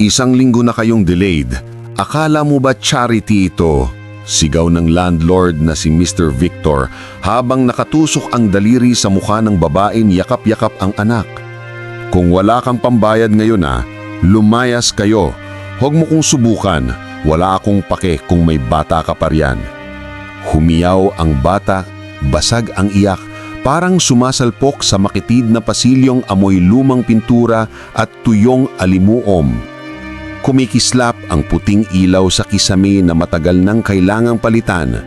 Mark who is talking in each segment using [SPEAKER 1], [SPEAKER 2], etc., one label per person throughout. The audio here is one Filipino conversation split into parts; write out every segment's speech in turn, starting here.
[SPEAKER 1] Isang linggo na kayong delayed. Akala mo ba charity ito? Sigaw ng landlord na si Mr. Victor habang nakatusok ang daliri sa mukha ng babaeng yakap-yakap ang anak. Kung wala kang pambayad ngayon ah, lumayas kayo. Huwag mo kong subukan. Wala akong pake kung may bata ka pa riyan. Humiyaw ang bata, basag ang iyak, parang sumasalpok sa makitid na pasilyong amoy lumang pintura at tuyong alimuom. Kumikislap ang puting ilaw sa kisame na matagal nang kailangang palitan.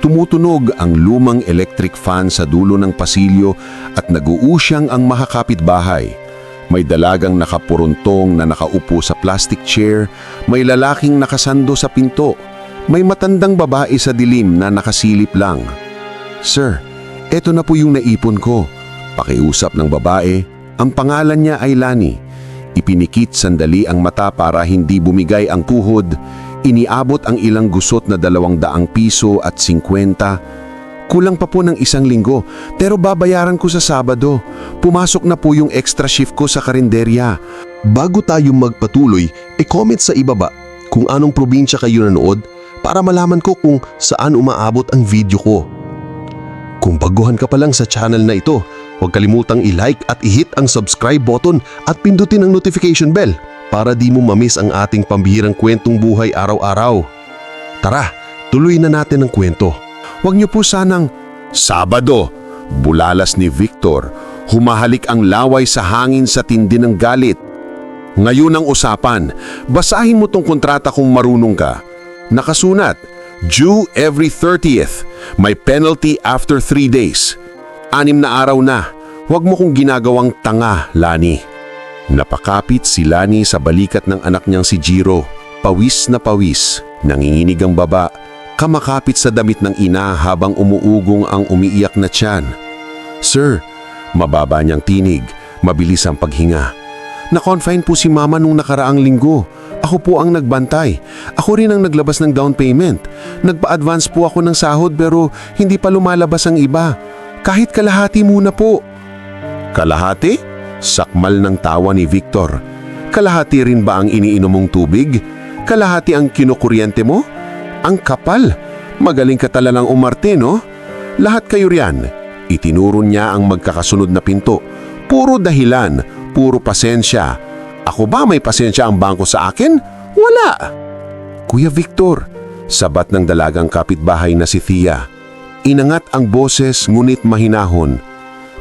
[SPEAKER 1] Tumutunog ang lumang electric fan sa dulo ng pasilyo at naguusyang ang mahakapit bahay. May dalagang nakapuruntong na nakaupo sa plastic chair, may lalaking nakasando sa pinto, may matandang babae sa dilim na nakasilip lang. Sir, eto na po yung naipon ko. Pakiusap ng babae, ang pangalan niya ay Lani. Ipinikit sandali ang mata para hindi bumigay ang tuhod, iniabot ang ilang gusot na dalawang daang piso at 50. Kulang pa po ng isang linggo, pero babayaran ko sa Sabado. Pumasok na po yung extra shift ko sa karinderya.
[SPEAKER 2] Bago tayo magpatuloy, e-comment sa ibaba kung anong probinsya kayo nanood para malaman ko kung saan umaabot ang video ko. Kung baguhan ka pa lang sa channel na ito, huwag kalimutang i-like at i-hit ang subscribe button at pindutin ang notification bell para di mo mamiss ang ating pambihirang kwentong buhay araw-araw. Tara, tuloy na natin ang kwento.
[SPEAKER 1] Huwag niyo po sanang... Sabado, bulalas ni Victor. Humahalik ang laway sa hangin sa tindi ng galit. Ngayon ang usapan, basahin mo tong kontrata kung marunong ka. Nakasunat, due every 30th. May penalty after 3 days. Anim na araw na. Huwag mo kong ginagawang tanga, Lani. Napakapit si Lani sa balikat ng anak niyang si Jiro. Pawis na pawis, nanginginig ang baba, kamakapit sa damit ng ina habang umuugong ang umiiyak na tiyan. Sir, mababa niyang tinig, mabilis ang paghinga. Na-confine po si mama nung nakaraang linggo. Ako po ang nagbantay. Ako rin ang naglabas ng down payment. Nagpa-advance po ako ng sahod pero hindi pa lumalabas ang iba. Kahit kalahati muna po. Kalahati? Sakmal ng tawa ni Victor. Kalahati rin ba ang iniinom mong tubig? Kalahati ang kinukuryente mo? Ang kapal. Magaling ka talagang umarte, no? Lahat kayo riyan. Itinuro niya ang magkakasunod na pinto. Puro dahilan, puro pasensya. Ako ba may pasensya ang bangko sa akin? Wala. Kuya Victor, sabat ng dalagang kapitbahay na si Thea. Inangat ang boses ngunit mahinahon.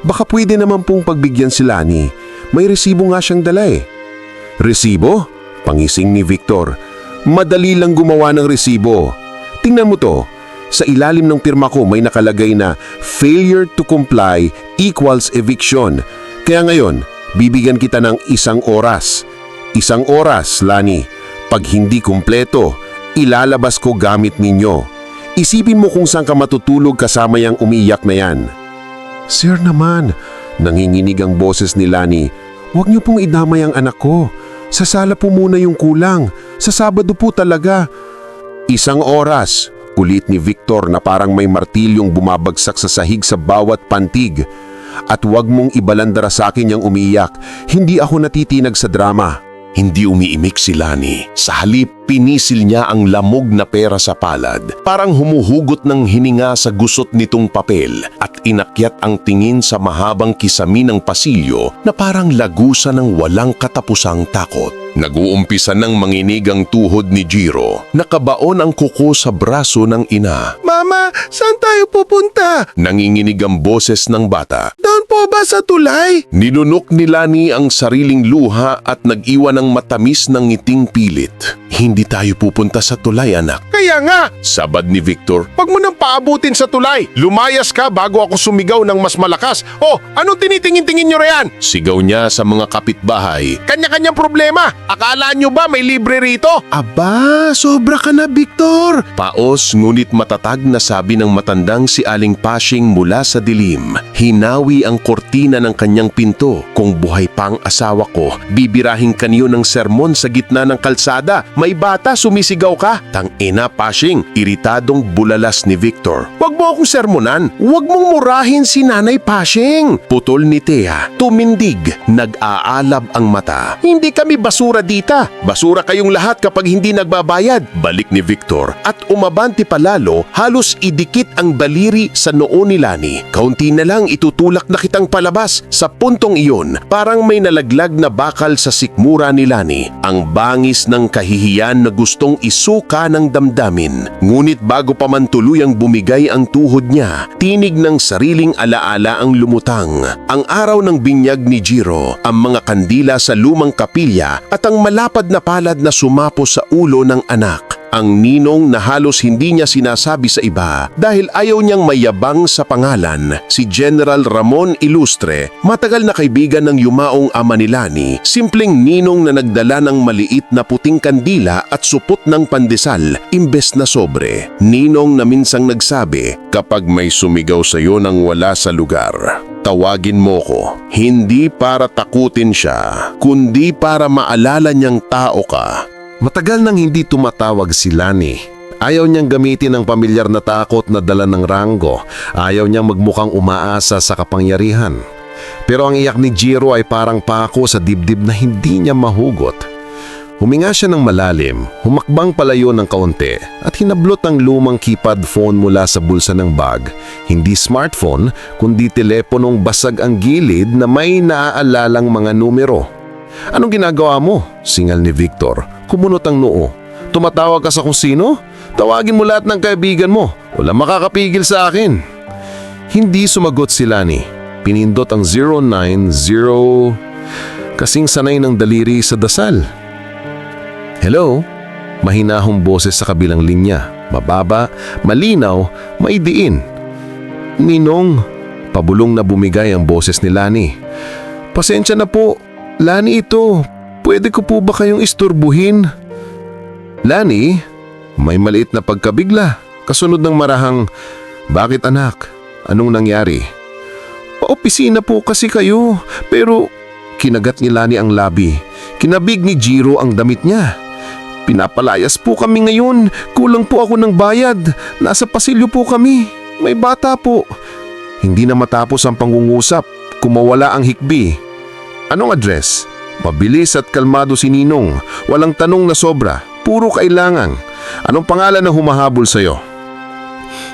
[SPEAKER 1] Baka pwede naman pong pagbigyan si Lani. May resibo nga siyang dala eh. Resibo? Pangising ni Victor. Madali lang gumawa ng resibo. Tingnan mo to. Sa ilalim ng pirma ko may nakalagay na failure to comply equals eviction. Kaya ngayon, bibigyan kita ng isang oras. Isang oras, Lani. Pag hindi kumpleto, ilalabas ko gamit ninyo. Isipin mo kung saan ka matutulog kasama yung umiiyak na yan. Sir naman, nanginginig ang boses ni Lani. Huwag niyo pong idamay ang anak ko. Sa sala po muna yung kulang. Sa Sabado po talaga. Isang oras, ulit ni Victor na parang may martilyong bumabagsak sa sahig sa bawat pantig. At huwag mong ibalandara sa akin yung umiiyak. Hindi ako natitinag sa drama.
[SPEAKER 3] Hindi umiimik si Lani. Sa halip, pinisil niya ang lamog na pera sa palad. Parang humuhugot ng hininga sa gusot nitong papel at inakyat ang tingin sa mahabang kisami ng pasilyo na parang lagusa ng walang katapusang takot. Nag-uumpisa ng manginig ang tuhod ni Jiro. Nakabaon ang kuko sa braso ng ina.
[SPEAKER 4] Mama, saan tayo pupunta?
[SPEAKER 3] Nanginginig ang boses ng bata.
[SPEAKER 4] Doon po ba sa tulay?
[SPEAKER 3] Ninunok ni Lani ang sariling luha at nag-iwan ng matamis ng ngiting pilit. Hindi tayo pupunta sa tulay, anak.
[SPEAKER 4] Kaya nga,
[SPEAKER 3] Sabad ni Victor.
[SPEAKER 4] wag mo nang paabutin sa tulay. Lumayas ka bago ako sumigaw ng mas malakas. Oh, anong tinitingin-tingin nyo riyan?
[SPEAKER 3] Sigaw niya sa mga kapitbahay.
[SPEAKER 4] Kanya-kanyang problema. Akala nyo ba may libre rito?
[SPEAKER 2] Aba, sobra ka na Victor!
[SPEAKER 3] Paos ngunit matatag na sabi ng matandang si Aling Pashing mula sa dilim. Hinawi ang kortina ng kanyang pinto. Kung buhay pa ang asawa ko, bibirahin kanyo ng sermon sa gitna ng kalsada. May bata, sumisigaw ka. Tang ina Pashing, iritadong bulalas ni Victor.
[SPEAKER 4] Wag mo akong sermonan. Wag mong murahin si Nanay Pashing.
[SPEAKER 3] Putol ni Thea, tumindig, nag-aalab ang mata.
[SPEAKER 4] Hindi kami basura
[SPEAKER 3] dita. Basura kayong lahat kapag hindi nagbabayad. Balik ni Victor at umabante palalo halos idikit ang daliri sa noo ni Lani. Kaunti na lang itutulak na kitang palabas. Sa puntong iyon, parang may nalaglag na bakal sa sikmura ni Lani. Ang bangis ng kahihiyan na gustong isuka ng damdamin. Ngunit bago pa man tuluyang bumigay ang tuhod niya, tinig ng sariling alaala ang lumutang. Ang araw ng binyag ni Jiro, ang mga kandila sa lumang kapilya at ang malapad na palad na sumapo sa ulo ng anak. Ang ninong na halos hindi niya sinasabi sa iba dahil ayaw niyang mayabang sa pangalan, si General Ramon Ilustre, matagal na kaibigan ng yumaong ama ni Lani, simpleng ninong na nagdala ng maliit na puting kandila at supot ng pandesal imbes na sobre. Ninong na minsang nagsabi, kapag may sumigaw sa iyo nang wala sa lugar, tawagin mo ko. Hindi para takutin siya, kundi para maalala niyang tao ka.
[SPEAKER 1] Matagal nang hindi tumatawag si Lani. Ayaw niyang gamitin ang pamilyar na takot na dala ng ranggo. Ayaw niyang magmukhang umaasa sa kapangyarihan. Pero ang iyak ni Jiro ay parang pako sa dibdib na hindi niya mahugot. Huminga siya ng malalim, humakbang palayo ng kaunti at hinablot ang lumang keypad phone mula sa bulsa ng bag. Hindi smartphone, kundi teleponong basag ang gilid na may naaalalang mga numero. Anong ginagawa mo? Singal ni Victor. Kumunot ang noo. Tumatawag ka sa kung sino? Tawagin mo lahat ng kaibigan mo. Wala makakapigil sa akin. Hindi sumagot si Lani. Pinindot ang 090 kasing sanay ng daliri sa dasal. Hello? Mahinahong boses sa kabilang linya. Mababa, malinaw, maidiin. Ninong, pabulong na bumigay ang boses ni Lani. Pasensya na po, Lani ito. Pwede ko po ba kayong isturbuhin? Lani, may maliit na pagkabigla. Kasunod ng marahang, Bakit anak? Anong nangyari? Paopisina po kasi kayo, pero kinagat ni Lani ang labi. Kinabig ni Jiro ang damit niya. Pinapalayas po kami ngayon. Kulang po ako ng bayad. Nasa pasilyo po kami. May bata po. Hindi na matapos ang pangungusap. Kumawala ang hikbi. Anong address? Mabilis at kalmado si Ninong. Walang tanong na sobra. Puro kailangan. Anong pangalan na humahabol sa'yo?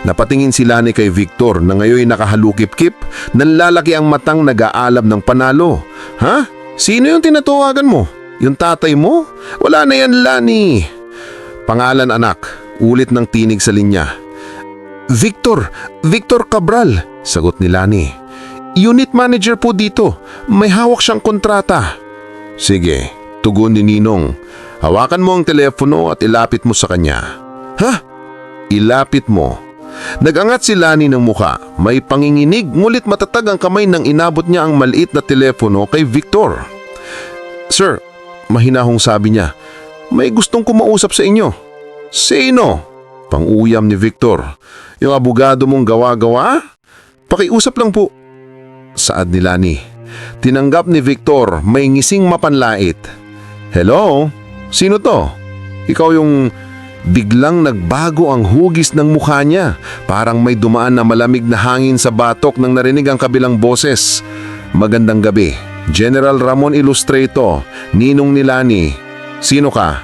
[SPEAKER 1] Napatingin si Lani kay Victor na ngayon nakahalukip-kip, nanlalaki ang matang nag-aalab ng panalo. Ha? Sino yung tinatawagan mo? Yung tatay mo? Wala na yan, Lani. Pangalan anak, ulit ng tinig sa linya. Victor, Victor Cabral, sagot ni Lani. Unit manager po dito. May hawak siyang kontrata. Sige, tugon ni Ninong. Hawakan mo ang telepono at ilapit mo sa kanya. Ha? Ilapit mo. Nagangat si Lani ng muka. May panginginig ngulit matatag ang kamay nang inabot niya ang maliit na telepono kay Victor. Sir, mahinahong sabi niya, may gustong kumausap sa inyo. Sino? Panguyam ni Victor. Yung abogado mong gawa-gawa? Pakiusap lang po. Saad ni Lani. Tinanggap ni Victor may ngising mapanlait. Hello? Sino to? Ikaw yung biglang nagbago ang hugis ng mukha niya. Parang may dumaan na malamig na hangin sa batok nang narinig ang kabilang boses. Magandang gabi. General Ramon Ilustrato, Ninong Nilani. Sino ka?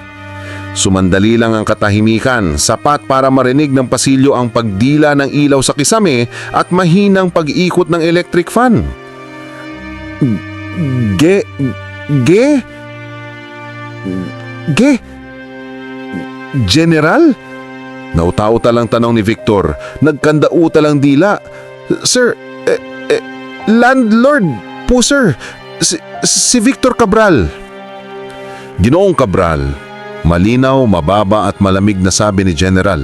[SPEAKER 1] Sumandali lang ang katahimikan, sapat para marinig ng pasilyo ang pagdila ng ilaw sa kisame at mahinang pag-ikot ng electric fan. Ge... Ge... Ge... General? Nautauta lang tanong ni Victor. Nagkandauta lang dila. Sir, eh, eh, landlord po sir. Si, si Victor Cabral. Ginoong Cabral, malinaw, mababa at malamig na sabi ni General.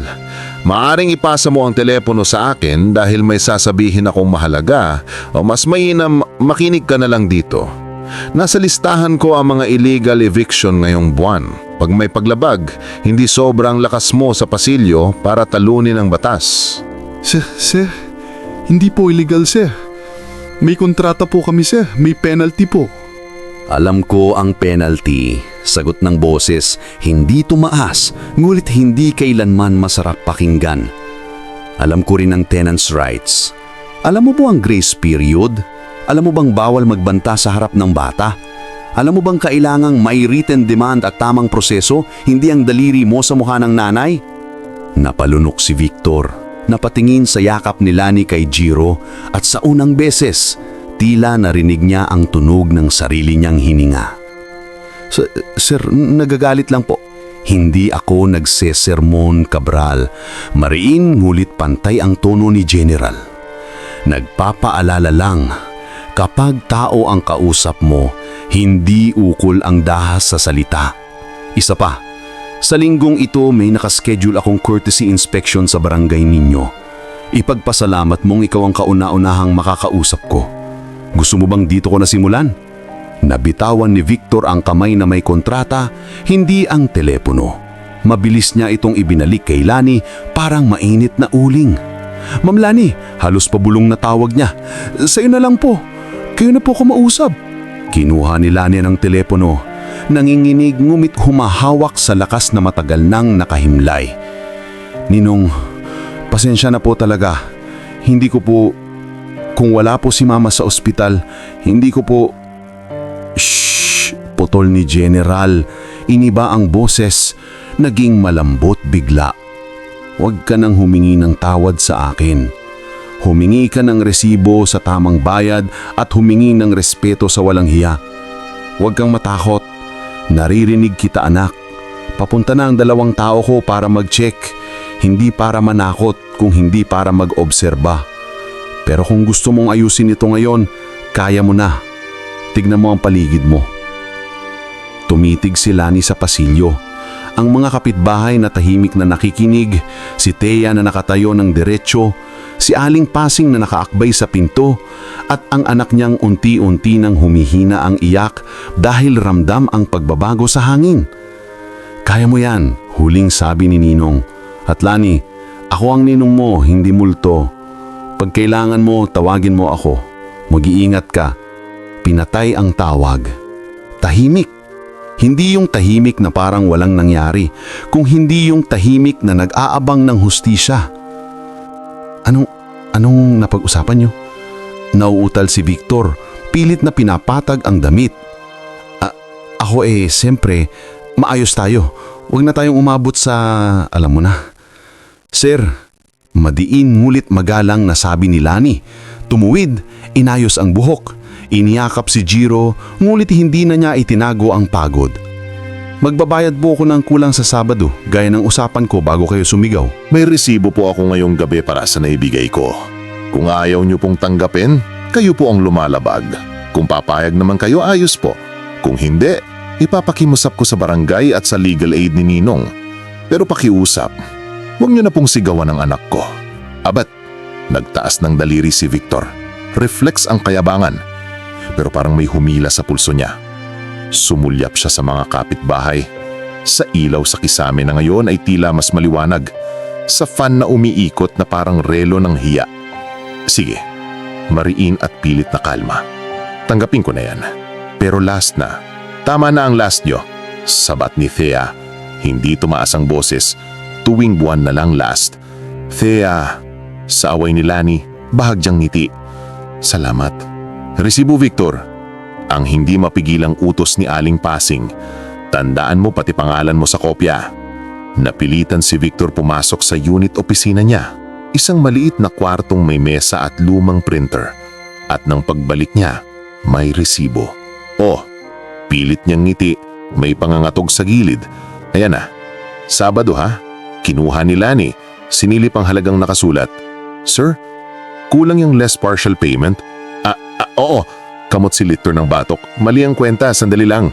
[SPEAKER 1] Maaring ipasa mo ang telepono sa akin dahil may sasabihin akong mahalaga o mas mainam makinig ka na lang dito. Nasa listahan ko ang mga illegal eviction ngayong buwan. Pag may paglabag, hindi sobrang lakas mo sa pasilyo para talunin ang batas.
[SPEAKER 5] Sir, sir, hindi po illegal sir. May kontrata po kami sir, may penalty po.
[SPEAKER 6] Alam ko ang penalty. Sagot ng boses, hindi tumaas, ngulit hindi kailanman masarap pakinggan. Alam ko rin ang tenant's rights. Alam mo po ang grace period? Alam mo bang bawal magbanta sa harap ng bata?
[SPEAKER 1] Alam mo bang kailangang may written demand at tamang proseso, hindi ang daliri mo sa mukha ng nanay? Napalunok si Victor. Napatingin sa yakap ni Lani kay Jiro at sa unang beses, tila narinig niya ang tunog ng sarili niyang hininga. Sir, nagagalit lang po. Hindi ako nagsesermon, Cabral. Mariin ngulit pantay ang tono ni General. Nagpapaalala lang, kapag tao ang kausap mo, hindi ukol ang dahas sa salita. Isa pa, sa linggong ito may nakaschedule akong courtesy inspection sa barangay ninyo. Ipagpasalamat mong ikaw ang kauna-unahang makakausap ko. Gusto mo bang dito ko nasimulan? Nabitawan ni Victor ang kamay na may kontrata, hindi ang telepono. Mabilis niya itong ibinalik kay Lani parang mainit na uling. Ma'am Lani, halos pabulong na tawag niya. Sa'yo na lang po. Kayo na po kumausap. Kinuha ni Lani ng telepono. Nanginginig ngumit humahawak sa lakas na matagal nang nakahimlay. Ninong, pasensya na po talaga. Hindi ko po, kung wala po si mama sa ospital, hindi ko po Shh! Putol ni General. Iniba ang boses. Naging malambot bigla. Huwag ka nang humingi ng tawad sa akin. Humingi ka ng resibo sa tamang bayad at humingi ng respeto sa walang hiya. Huwag kang matakot. Naririnig kita anak. Papunta na ang dalawang tao ko para mag-check. Hindi para manakot kung hindi para mag-obserba. Pero kung gusto mong ayusin ito ngayon, kaya mo na. Tignan mo ang paligid mo. Tumitig si Lani sa pasilyo. Ang mga kapitbahay na tahimik na nakikinig, si Thea na nakatayo ng diretsyo, si Aling Pasing na nakaakbay sa pinto, at ang anak niyang unti-unti nang humihina ang iyak dahil ramdam ang pagbabago sa hangin. Kaya mo yan, huling sabi ni Ninong. At Lani, ako ang ninong mo, hindi multo. Pag kailangan mo, tawagin mo ako. Mag-iingat ka. Pinatay ang tawag. Tahimik. Hindi yung tahimik na parang walang nangyari, kung hindi yung tahimik na nag-aabang ng hustisya. Anong, anong napag-usapan niyo? Nauutal si Victor, pilit na pinapatag ang damit. A- ako eh, siyempre, maayos tayo. Huwag na tayong umabot sa, alam mo na. Sir, madiin ngulit magalang na sabi ni Lani. Tumuwid, inayos ang buhok. Iniyakap si Jiro, ngulit hindi na niya itinago ang pagod. Magbabayad po ako ng kulang sa Sabado, gaya ng usapan ko bago kayo sumigaw.
[SPEAKER 4] May resibo po ako ngayong gabi para sa naibigay ko. Kung ayaw niyo pong tanggapin, kayo po ang lumalabag. Kung papayag naman kayo, ayos po. Kung hindi, ipapakimusap ko sa barangay at sa legal aid ni Ninong. Pero pakiusap, huwag niyo na pong sigawan ang anak ko. Abat, nagtaas ng daliri si Victor. Reflex ang kayabangan. Pero parang may humila sa pulso niya. Sumulyap siya sa mga kapitbahay. Sa ilaw sa kisame na ngayon ay tila mas maliwanag. Sa fan na umiikot na parang relo ng hiya. Sige, mariin at pilit na kalma. Tanggapin ko na yan. Pero last na. Tama na ang last nyo. Sabat ni Thea. Hindi tumaas ang boses. Tuwing buwan na lang last. Thea, sa away ni Lani, bahagyang ngiti. Salamat. Resibo Victor. Ang hindi mapigilang utos ni Aling Pasing. Tandaan mo pati pangalan mo sa kopya. Napilitan si Victor pumasok sa unit opisina niya. Isang maliit na kwartong may mesa at lumang printer. At nang pagbalik niya, may resibo. Oh, pilit niyang ngiti, may pangangatog sa gilid. Ayan na, Sabado ha, kinuha ni Lani, sinilip ang halagang nakasulat. Sir, kulang yung less partial payment? Ah, ah, oo, kamot si Litor ng batok. Mali ang kwenta, sandali lang.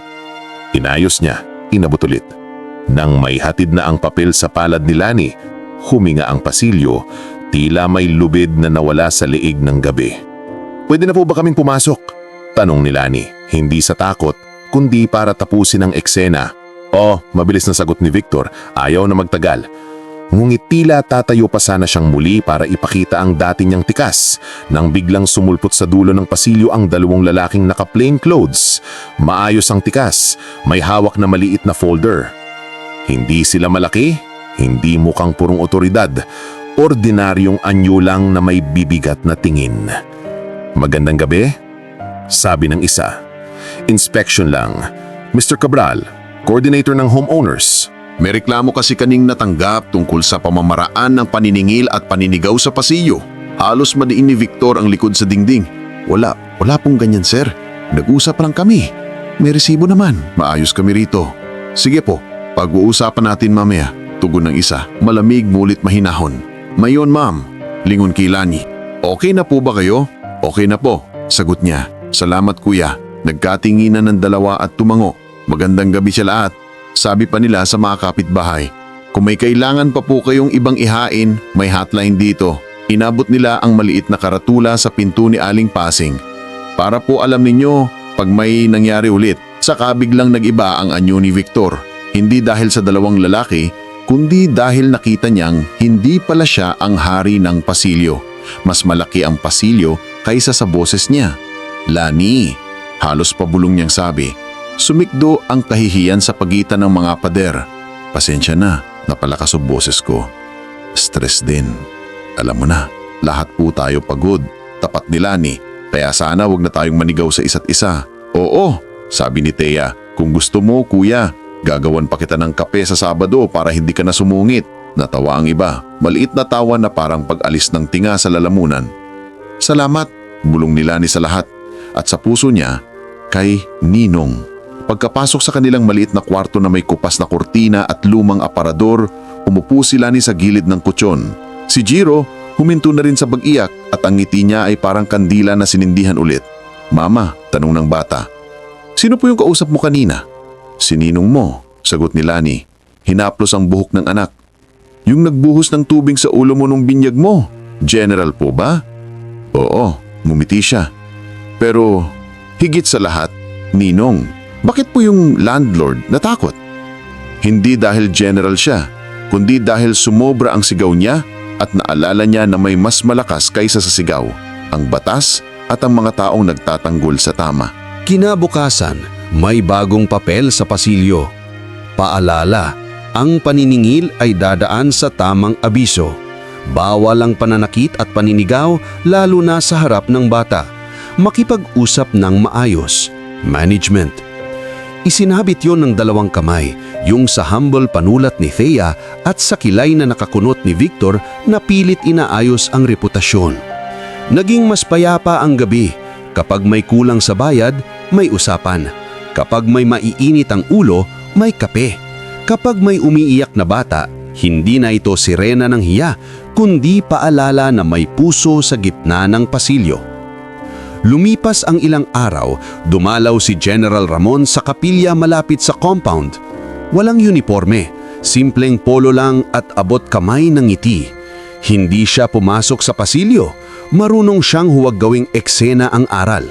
[SPEAKER 4] Inayos niya, inabot ulit. Nang may hatid na ang papel sa palad ni Lani, huminga ang pasilyo, tila may lubid na nawala sa liig ng gabi. Pwede na po ba kaming pumasok? Tanong ni Lani, hindi sa takot, kundi para tapusin ang eksena. Oh, mabilis na sagot ni Victor, ayaw na magtagal. Ngunit tila tatayo pa sana siyang muli para ipakita ang dati niyang tikas nang biglang sumulpot sa dulo ng pasilyo ang dalawang lalaking naka-plain clothes. Maayos ang tikas, may hawak na maliit na folder. Hindi sila malaki, hindi mukhang purong otoridad, ordinaryong anyo lang na may bibigat na tingin. Magandang gabi, sabi ng isa.
[SPEAKER 7] Inspection lang. Mr. Cabral, coordinator ng homeowners.
[SPEAKER 1] May reklamo kasi kaning natanggap tungkol sa pamamaraan ng paniningil at paninigaw sa pasilyo. Halos madiin ni Victor ang likod sa dingding. Wala, wala pong ganyan sir. Nag-usap lang kami. May resibo naman. Maayos kami rito. Sige po, pag-uusapan natin mamaya. Tugon ng isa, malamig mulit mahinahon. Mayon ma'am, lingon kay Lani. Okay na po ba kayo? Okay na po, sagot niya. Salamat kuya. Nagkatinginan ng dalawa at tumango. Magandang gabi siya lahat. Sabi pa nila sa mga kapitbahay. Kung may kailangan pa po kayong ibang ihain, may hotline dito. Inabot nila ang maliit na karatula sa pinto ni Aling Pasing. Para po alam ninyo, pag may nangyari ulit, saka biglang nag-iba ang anyo ni Victor. Hindi dahil sa dalawang lalaki, kundi dahil nakita niyang hindi pala siya ang hari ng pasilyo. Mas malaki ang pasilyo kaysa sa boses niya. Lani, halos pabulong niyang sabi. Sumikdo ang kahihiyan sa pagitan ng mga pader. Pasensya na, napalakas ang boses ko. Stress din. Alam mo na, lahat po tayo pagod. Tapat ni Lani, kaya sana wag na tayong manigaw sa isa't isa. Oo, sabi ni Thea, kung gusto mo kuya, gagawan pa kita ng kape sa Sabado para hindi ka na sumungit. Natawa ang iba, maliit na tawa na parang pag-alis ng tinga sa lalamunan. Salamat, bulong ni Lani sa lahat at sa puso niya kay Ninong. Pagkapasok sa kanilang maliit na kwarto na may kupas na kortina at lumang aparador, umupo si Lani sa gilid ng kutsyon. Si Jiro huminto na rin sa pag-iyak at ang ngiti niya ay parang kandila na sinindihan ulit. Mama, tanong ng bata. Sino po yung kausap mo kanina? Si Ninong mo, sagot ni Lani. Hinaplos ang buhok ng anak. Yung nagbuhos ng tubig sa ulo mo nung binyag mo. General po ba? Oo, ngumiti siya. Pero higit sa lahat, Ninong, bakit po yung landlord natakot? Hindi dahil general siya, kundi dahil sumobra ang sigaw niya at naalala niya na may mas malakas kaysa sa sigaw, ang batas at ang mga taong nagtatanggol sa tama.
[SPEAKER 8] Kinabukasan, may bagong papel sa pasilyo. Paalala, ang paniningil ay dadaan sa tamang abiso. Bawal ang pananakit at paninigaw lalo na sa harap ng bata. Makipag-usap ng maayos. Management. Isinabit yon ng dalawang kamay, yung sa humble panulat ni Thea at sa kilay na nakakunot ni Victor na pilit inaayos ang reputasyon. Naging mas payapa ang gabi. Kapag may kulang sa bayad, may usapan. Kapag may maiinit ang ulo, may kape. Kapag may umiiyak na bata, hindi na ito sirena ng hiya, kundi paalala na may puso sa gitna ng pasilyo. Lumipas ang ilang araw, dumalaw si General Ramon sa kapilya malapit sa compound. Walang uniforme, simpleng polo lang at abot kamay ng ngiti. Hindi siya pumasok sa pasilyo, marunong siyang huwag gawing eksena ang aral.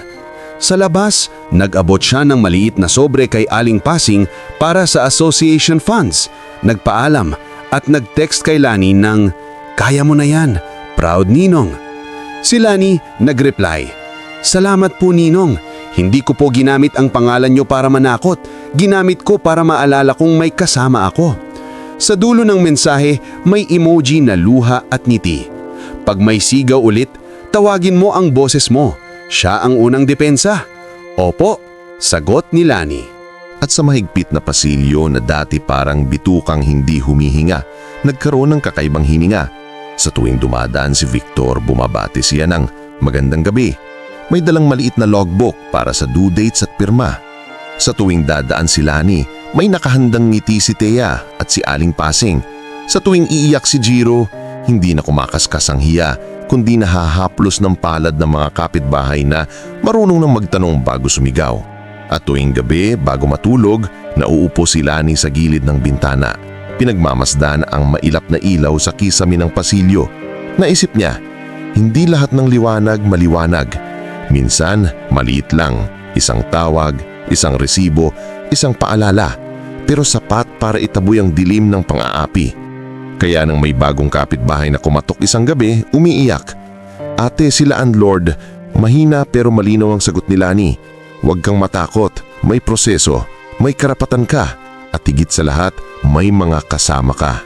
[SPEAKER 8] Sa labas, nag-abot siya ng maliit na sobre kay Aling Pasing para sa association funds. Nagpaalam at nag-text kay Lani ng, Kaya mo na yan, proud ninong. Si Lani nag-reply, Salamat po Ninong, hindi ko po ginamit ang pangalan nyo para manakot, ginamit ko para maalala kong may kasama ako. Sa dulo ng mensahe, may emoji na luha at ngiti. Pag may sigaw ulit, tawagin mo ang boses mo. Siya ang unang depensa. Opo, sagot ni Lani.
[SPEAKER 4] At sa mahigpit na pasilyo na dati parang bitukang hindi humihinga, nagkaroon ng kakaibang hininga. Sa tuwing dumadaan si Victor, bumabati siya ng magandang gabi. May dalang maliit na logbook para sa due dates at pirma. Sa tuwing dadaan si Lani, may nakahandang ngiti si Thea at si Aling Pasing. Sa tuwing iiyak si Jiro, hindi na kumakaskas ang hiya, kundi nahahaplos ng palad ng mga kapitbahay na marunong nang magtanong bago sumigaw. At tuwing gabi, bago matulog, nauupo si Lani sa gilid ng bintana. Pinagmamasdan ang mailap na ilaw sa kisami ng pasilyo. Naisip niya, hindi lahat ng liwanag maliwanag. Minsan, maliit lang. Isang tawag, isang resibo, isang paalala. Pero sapat para itaboy ang dilim ng pang-aapi. Kaya nang may bagong kapitbahay na kumatok isang gabi, umiiyak. Ate sila ang Lord, mahina pero malinaw ang sagot ni Lani. Huwag kang matakot, may proseso, may karapatan ka, at higit sa lahat, may mga kasama ka.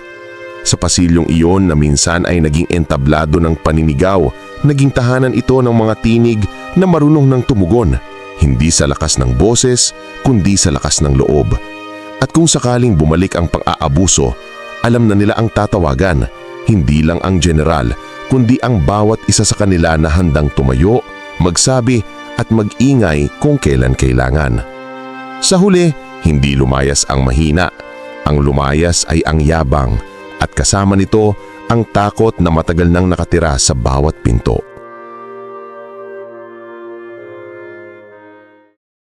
[SPEAKER 4] Sa pasilyong iyon na minsan ay naging entablado ng paninigaw, naging tahanan ito ng mga tinig na marunong ng tumugon. hindi sa lakas ng boses, kundi sa lakas ng loob. At kung sakaling bumalik ang pang-aabuso, alam na nila ang tatawagan, hindi lang ang general, kundi ang bawat isa sa kanila na handang tumayo, magsabi at mag-ingay kung kailan kailangan. Sa huli, hindi lumayas ang mahina. Ang lumayas ay ang yabang at kasama nito ang takot na matagal nang nakatira sa bawat pinto.